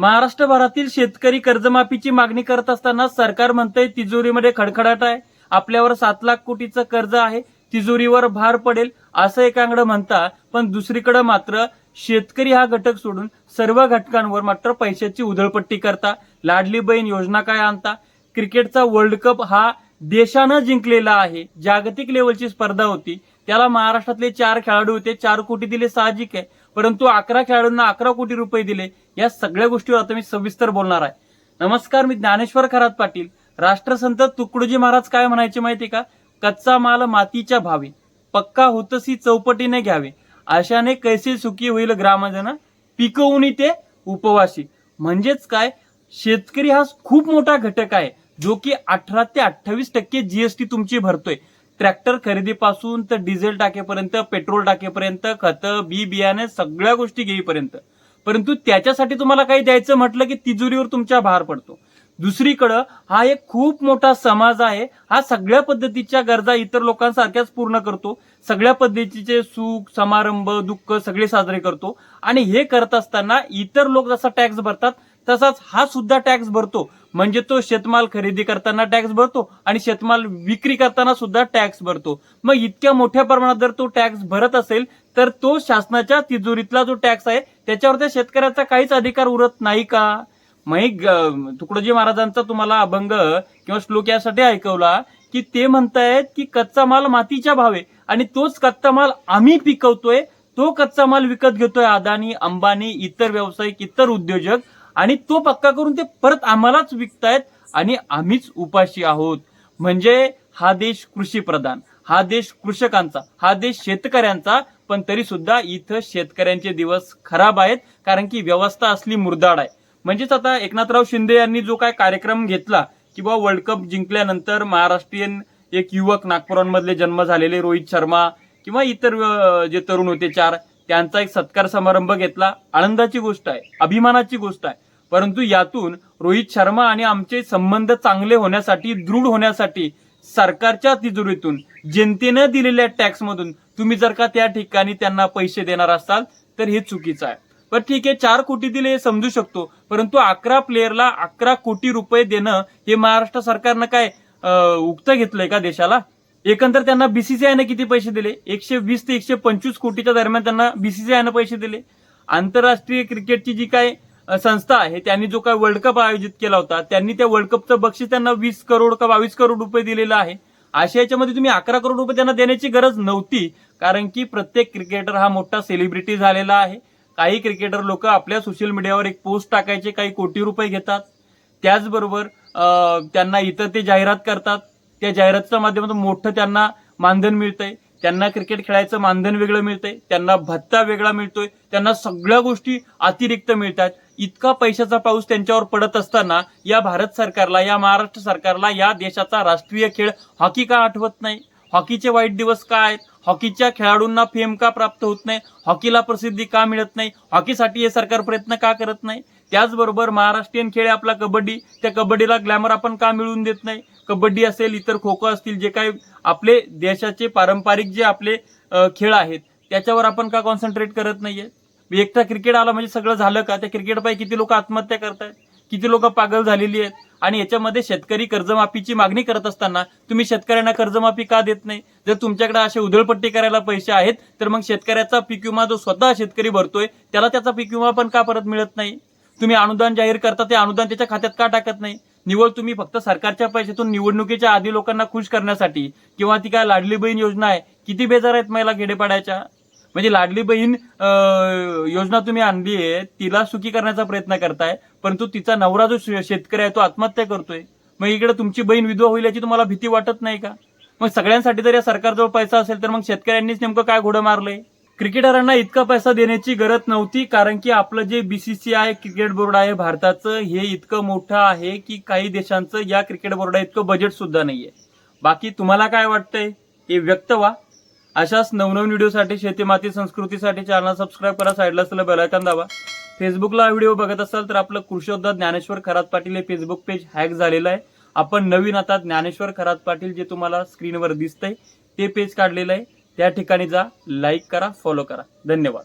महाराष्ट्रभरातील शेतकरी कर्जमाफीची मागणी करत असताना सरकार म्हणतंय तिजोरीमध्ये खडखडाट आहे. आपल्यावर सात लाख कोटीचं कर्ज आहे. तिजोरीवर भार पडेल असं एकांकडे म्हणता पण दुसरीकडे मात्र शेतकरी हा घटक सोडून सर्व घटकांवर मात्र पैशाची उधळपट्टी करता. लाडली बहीण योजना काय आणता? क्रिकेटचा वर्ल्ड कप हा देशानं जिंकलेला आहे. जागतिक लेवलची स्पर्धा होती. त्याला महाराष्ट्रातले चार खेळाडू होते. चार कोटी दिले साहजिक आहे. परंतु अकरा खेळाडूंना अकरा कोटी रुपये दिले. या सगळ्या गोष्टीवर आता मी सविस्तर बोलणार आहे. नमस्कार मी ज्ञानेश्वर खरात पाटील. राष्ट्रसंत तुकडोजी महाराज काय म्हणायचे माहिती का? कच्चा माल मातीच्या भावी. पक्का होतसी चौपटीने घ्यावे. अशाने कैसे सुखी होईल ग्रामजन? पिकवून ते उपवासी. म्हणजेच काय? शेतकरी हा खूप मोठा घटक आहे जो की अठरा ते अठ्ठावीस टक्के जीएसटी तुमची भरतोय. ट्रॅक्टर खरेदीपासून तर डिझेल टाकेपर्यंत पेट्रोल टाकेपर्यंत खतं बी बियाणे सगळ्या गोष्टी घेईपर्यंत. परंतु त्याच्यासाठी तुम्हाला काही द्यायचं म्हटलं की तिजोरीवर तुमच्या भार पडतो. दुसरीकडं हा एक खूप मोठा समाज आहे. हा सगळ्या पद्धतीच्या गरजा इतर लोकांसारख्याच पूर्ण करतो. सगळ्या पद्धतीचे सुख समारंभ दुःख सगळे साजरे करतो. आणि हे करत असताना इतर लोक जसा टॅक्स भरतात तसाच हा सुद्धा टॅक्स भरतो. म्हणजे तो शेतमाल खरेदी करताना टॅक्स भरतो आणि शेतमाल विक्री करताना सुद्धा टॅक्स भरतो. मग इतक्या मोठ्या प्रमाणात जर तो टॅक्स भरत असेल तर तो शासनाच्या तिजोरीतला जो टॅक्स आहे त्याच्यावर त्या शेतकऱ्याचा काहीच अधिकार उरत नाही का? मग तुकडोजी महाराजांचा तुम्हाला अभंग किंवा श्लोक यासाठी ऐकवला की ते म्हणतायत की कच्चा माल मातीच्या भावे आणि तोच कच्चा माल आम्ही पिकवतोय तो कच्चा माल विकत घेतोय अदानी अंबानी इतर व्यावसायिक इतर उद्योजक. आणि तो पक्का करून ते परत आम्हालाच विकतायत आणि आम्हीच उपाशी आहोत. म्हणजे हा देश कृषी प्रधान हा देश कृषकांचा हा देश शेतकऱ्यांचा पण तरी सुद्धा इथं शेतकऱ्यांचे दिवस खराब आहेत कारण की व्यवस्था असली मुरदाड आहे. म्हणजेच आता एकनाथराव शिंदे यांनी जो काय कार्यक्रम घेतला की बाबा वर्ल्ड कप जिंकल्यानंतर महाराष्ट्रीयन एक युवक नागपुरांमधले जन्म झालेले रोहित शर्मा किंवा इतर जे तरुण होते चार त्यांचा एक सत्कार समारंभ घेतला. आनंदाची गोष्ट आहे अभिमानाची गोष्ट आहे. परंतु यातून रोहित शर्मा आणि आमचे संबंध चांगले होण्यासाठी दृढ होण्यासाठी सरकारच्या तिजोरीतून जनतेनं दिलेल्या टॅक्समधून तुम्ही जर का त्या ठिकाणी त्यांना पैसे देणार असाल तर हे चुकीचं आहे. पण ठीक आहे चार कोटी दिले हे समजू शकतो परंतु अकरा प्लेअरला अकरा कोटी रुपये देणं हे महाराष्ट्र सरकारनं काय उक्त घेतलंय का देशाला? एकंदर त्यांना बीसीसीआयनं किती पैसे दिले? एकशे वीस ते एकशे पंचवीस कोटीच्या दरम्यान त्यांना बीसीसीआयनं पैसे दिले. आंतरराष्ट्रीय क्रिकेटची जी काय संस्था आहे त्यांनी जो काय वर्ल्ड कप आयोजित केला होता त्यांनी त्या वर्ल्ड कपचं बक्षीस त्यांना वीस करोड का बावीस करोड रुपये दिलेलं आहे. अशा याच्यामध्ये तुम्ही अकरा करोड रुपये त्यांना देण्याची गरज नव्हती कारण की प्रत्येक क्रिकेटर हा मोठा सेलिब्रिटी झालेला आहे. काही क्रिकेटर लोक आपल्या सोशल मीडियावर एक पोस्ट टाकायचे काही कोटी रुपये घेतात. त्याचबरोबर त्यांना इतर ते जाहिरात करतात. त्या जाहिरातीच्या माध्यमातून मोठं त्यांना मानधन मिळतंय. त्यांना क्रिकेट खेळायचं मानधन वेगळं मिळतंय. त्यांना भत्ता वेगळा मिळतोय. त्यांना सगळ्या गोष्टी अतिरिक्त मिळतात. इतका पैशाचा पाऊस त्यांच्यावर पडत असताना या भारत सरकारला या महाराष्ट्र सरकारला या देशाचा राष्ट्रीय खेळ हॉकी का आठवत नाही? हॉकीचे वाईट दिवस का आहेत? हॉकीच्या खेळाडूंना फेम का प्राप्त होत नाही? हॉकीला प्रसिद्धी का मिळत नाही? हॉकीसाठी हे सरकार प्रयत्न का करत नाही? त्याचबरोबर महाराष्ट्रीयन खेळ आहे आपला कबड्डी. त्या कबड्डीला ग्लॅमर आपण का मिळवून देत नाही? कबड्डी असेल इतर खो खो असतील जे काही आपले देशाचे पारंपरिक जे आपले खेळ आहेत त्याच्यावर आपण का कॉन्सन्ट्रेट करत नाहीये? एकटा क्रिकेट आला म्हणजे सगळं झालं का? त्या क्रिकेटपायी किती लोक आत्महत्या करतायत? किती लोक पागल झालेली आहेत? आणि याच्यामध्ये शेतकरी कर्जमाफीची मागणी करत असताना तुम्ही शेतकऱ्यांना कर्जमाफी का देत नाही? जर तुमच्याकडे असे उधळपट्टी करायला पैसे आहेत तर मग शेतकऱ्याचा पीक विमा जो स्वतः शेतकरी भरतोय त्याला त्याचा पीक विमा पण का परत मिळत नाही? तुम्ही अनुदान जाहीर करता ते अनुदान त्याच्या खात्यात का टाकत नाही? निवड तुम्ही फक्त सरकारच्या पैशातून निवडणुकीच्या आधी लोकांना खुश करण्यासाठी किंवा ती काय लाडली बहीण योजना आहे किती बेजार आहेत महिला खेडेपाड्याच्या? म्हणजे लाडली बहीण योजना तुम्ही आणली आहे तिला सुखी करण्याचा प्रयत्न करताय परंतु तिचा नवरा जो शे- शेतकरी आहे तो आत्महत्या करतोय. मग इकडे तुमची बहीण विधवा होईल याची तुम्हाला भीती वाटत नाही का? मग सगळ्यांसाठी जर या सरकारजवळ पैसा असेल तर मग शेतकऱ्यांनीच नेमकं काय घोडं मारलंय? क्रिकेटरांना इतका पैसा देण्याची गरज नव्हती कारण की आपलं जे बीसीसीआय क्रिकेट बोर्ड आहे भारताचं हे इतकं मोठं आहे की काही देशांचं या क्रिकेट बोर्डा इतकं बजेट सुद्धा नाहीये. बाकी तुम्हाला काय वाटतंय? हे व्यक्त व्हा. अशाच नवनवीन व्हिडिओसाठी शेतीमाती संस्कृतीसाठी चॅनल सबस्क्राईब करा साईडला असलेलं बेलायकन दाबा. फेसबुकला व्हिडिओ बघत असाल तर आपलं कृषीयोद्धा ज्ञानेश्वर खरात पाटील हे फेसबुक पेज हॅक झालेलं आहे. आपण नवीन आता ज्ञानेश्वर खरात पाटील जे तुम्हाला स्क्रीनवर दिसतंय ते पेज काढलेलं आहे. त्या ठिकाणी जा लाईक करा फॉलो करा. धन्यवाद.